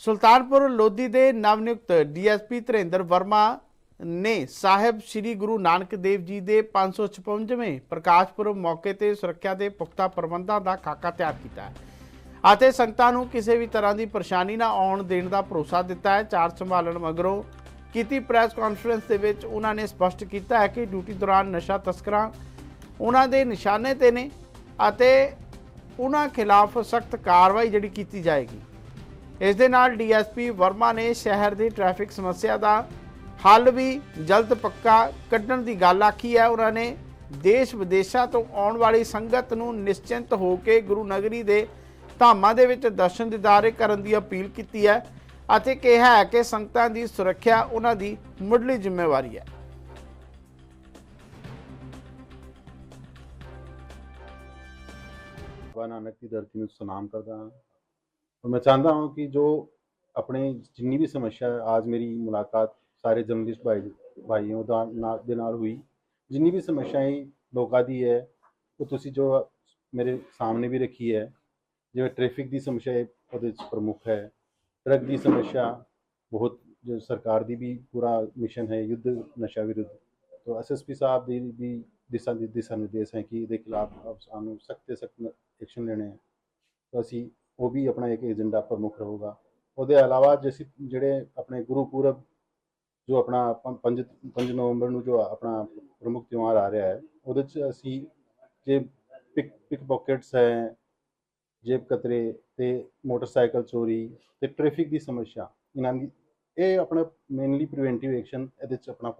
ਸੁਲਤਾਨਪੁਰ ਲੋਧੀ ਦੇ ਨਵਨਿਯੁਕਤ ਡੀਐਸਪੀ ਧਰਿੰਦਰ ਵਰਮਾ ਨੇ ਸਾਹਿਬ ਸ੍ਰੀ ਗੁਰੂ ਨਾਨਕ ਦੇਵ ਜੀ ਦੇ 556ਵੇਂ ਪ੍ਰਕਾਸ਼ ਪੁਰਬ ਮੌਕੇ ਤੇ ਸੁਰੱਖਿਆ ਦੇ ਪੁਖਤਾ ਪ੍ਰਬੰਧਾਂ ਦਾ ਖਾਕਾ ਤਿਆਰ ਕੀਤਾ ਹੈ ਅਤੇ ਸੰਗਤਾਂ ਨੂੰ ਕਿਸੇ ਵੀ ਤਰ੍ਹਾਂ ਦੀ ਪਰੇਸ਼ਾਨੀ ਨਾ ਆਉਣ ਦੇਣ ਦਾ ਭਰੋਸਾ ਦਿੱਤਾ ਹੈ। ਚਾਰ ਸੰਭਾਲਣ ਮਗਰੋਂ ਕੀਤੀ ਪ੍ਰੈਸ ਕਾਨਫਰੰਸ ਦੇ ਵਿੱਚ ਉਹਨਾਂ ਨੇ ਸਪਸ਼ਟ ਕੀਤਾ ਹੈ ਕਿ ਡਿਊਟੀ ਦੌਰਾਨ ਨਸ਼ਾ ਤਸਕਰਾਂ ਉਹਨਾਂ ਦੇ ਨਿਸ਼ਾਨੇ ਤੇ ਨੇ ਅਤੇ ਉਹਨਾਂ ਖਿਲਾਫ ਸਖਤ ਕਾਰਵਾਈ ਜਿਹੜੀ ਕੀਤੀ ਜਾਏਗੀ। ਇਸ ਦੇ ਨਾਲ ਡੀਐਸਪੀ ਵਰਮਾ ਨੇ ਸ਼ਹਿਰ ਦੀ ਟ੍ਰੈਫਿਕ ਸਮੱਸਿਆ ਦਾ ਹੱਲ ਵੀ ਜਲਦ ਪੱਕਾ ਕੱਢਣ ਦੀ ਗੱਲ ਆਖੀ ਹੈ। ਉਹਨਾਂ ਨੇ ਦੇਸ਼ ਵਿਦੇਸ਼ਾਂ ਤੋਂ ਆਉਣ ਵਾਲੀ ਸੰਗਤ ਨੂੰ ਨਿਸ਼ਚਿੰਤ ਹੋ ਕੇ ਗੁਰੂ ਨਗਰੀ ਦੇ ਧਾਮਾਂ ਦੇ ਵਿੱਚ ਦਰਸ਼ਨ ਦਿਦਾਰੇ ਕਰਨ ਦੀ ਅਪੀਲ ਕੀਤੀ ਹੈ ਅਤੇ ਕਿਹਾ ਹੈ ਕਿ ਸੰਗਤਾਂ ਦੀ ਸੁਰੱਖਿਆ ਉਹਨਾਂ ਦੀ ਮੁੱਢਲੀ ਜ਼ਿੰਮੇਵਾਰੀ ਹੈ। ਬਾਬਾ ਨਾਨਕ ਦੀ ਧਰਤੀ ਨੂੰ ਸਲਾਮ ਕਰਦਾ ਹਾਂ। और मैं चाहता हूँ कि जो ਆਪਣੇ ਜਿੰਨੀ ਵੀ ਸਮੱਸਿਆ ਹੈ ਅੱਜ ਮੇਰੀ ਮੁਲਾਕਾਤ ਸਾਰੇ ਜਰਨਲਿਸਟ ਭਾਈ ਭਾਈਓ ਦਾ ਨਾਲ ਦੇ ਨਾਲ ਹੋਈ ਜਿੰਨੀ ਵੀ ਸਮੱਸਿਆएं ਲੋਕਾਂ ਦੀ ਹੈ ਉਹ ਤੁਸੀਂ ਜੋ ਮੇਰੇ ਸਾਹਮਣੇ ਵੀ ਰੱਖੀ ਹੈ ਜਿਵੇਂ ਟ੍ਰੈਫਿਕ ਦੀ ਸਮੱਸਿਆ ਉਹਦੇ ਵਿੱਚ ਪ੍ਰਮੁੱਖ ਹੈ ਟਰੱਕ ਦੀ ਸਮੱਸਿਆ ਬਹੁਤ ਜੋ ਸਰਕਾਰ ਦੀ ਵੀ ਪੂਰਾ ਮਿਸ਼ਨ ਹੈ ਯੁੱਧ ਨਸ਼ਾ ਵਿਰੁੱਧ ਤੋਂ ਐਸਐਸਪੀ ਸਾਹਿਬ ਦੀ ਵੀ ਦਿਸ਼ਾ ਦਿਸ਼ਾ ਨਿਰਦੇਸ਼ ਹੈ ਕਿ ਇਹਦੇ ਖਿਲਾਫ ਸਾਨੂੰ ਸਖਤ ਸਖਤ ਐਕਸ਼ਨ ਲੈਣੇ ਹੈ ਤਾਂ ਅਸੀਂ ਉਹ ਵੀ ਆਪਣਾ ਇੱਕ ਏਜੰਡਾ ਪ੍ਰਮੁੱਖ ਰਹੂਗਾ। ਉਹਦੇ ਇਲਾਵਾ ਜਿਸ ਜਿਹੜੇ ਆਪਣੇ ਗੁਰੂ ਪੂਰਬ ਜੋ ਆਪਣਾ 5 5 ਨਵੰਬਰ ਨੂੰ ਜੋ ਆਪਣਾ ਪ੍ਰਮੁੱਖ ਤਿਉਹਾਰ ਆ ਰਿਹਾ ਹੈ, ਉਹਦੇ 'ਚ ਅਸੀਂ ਜੇ ਪਿਕ ਪਿਕ ਪੋਕਟਸ ਹੈ, ਜੇਬ ਕਤਰੇ ਤੇ ਮੋਟਰਸਾਈਕਲ ਚੋਰੀ ਤੇ ਟ੍ਰੈਫਿਕ ਦੀ ਸਮੱਸਿਆ, ਇਹਨਾਂ ਦੀ, ਇਹ ਆਪਣਾ ਮੇਨਲੀ ਪ੍ਰੀਵੈਂਟਿਵ ਐਕਸ਼ਨ ਇਹਦੇ 'ਚ ਆਪਣਾ